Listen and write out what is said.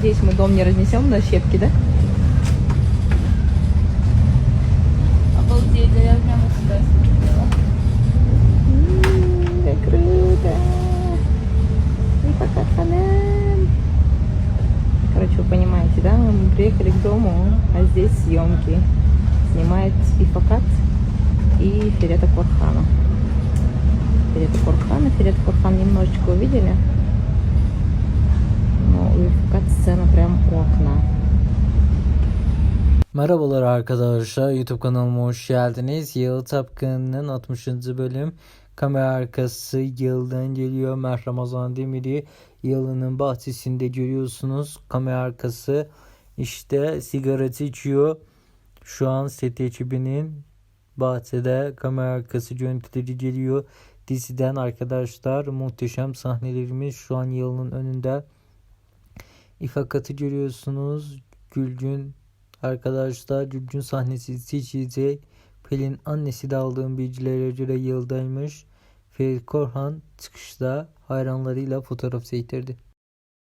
Надеюсь, мы дом не разнесем на щепки, да? Обалдеть, да я прямо сюда смотрела. Как круто! И пока ханым. Короче, вы понимаете, да? Мы приехали к дому, а здесь съемки. Снимает и Факат, и Ферета Корхана. Ферета Корхана, Ферета Корхан немножечко увидели. Merhabalar arkadaşlar YouTube kanalıma hoş geldiniz. Yalı Tapkın'ın 60. bölüm kamera arkası Yıl'dan geliyor. Mer Ramazan Demir'i Yıl'ın bahçesinde görüyorsunuz. Kamera arkası işte sigarası içiyor. Şu an set ekibinin bahçede kamera arkası görüntüleri geliyor. Diziden arkadaşlar muhteşem sahnelerimiz şu an Yıl'ın önünde. İfakatı görüyorsunuz. Gülgün Arkadaşlar Gülgün sahnesi seçilecek. Pelin annesi de aldığım bilgilere göre yıldaymış. Ferit Korhan çıkışta hayranlarıyla fotoğraf çektirdi.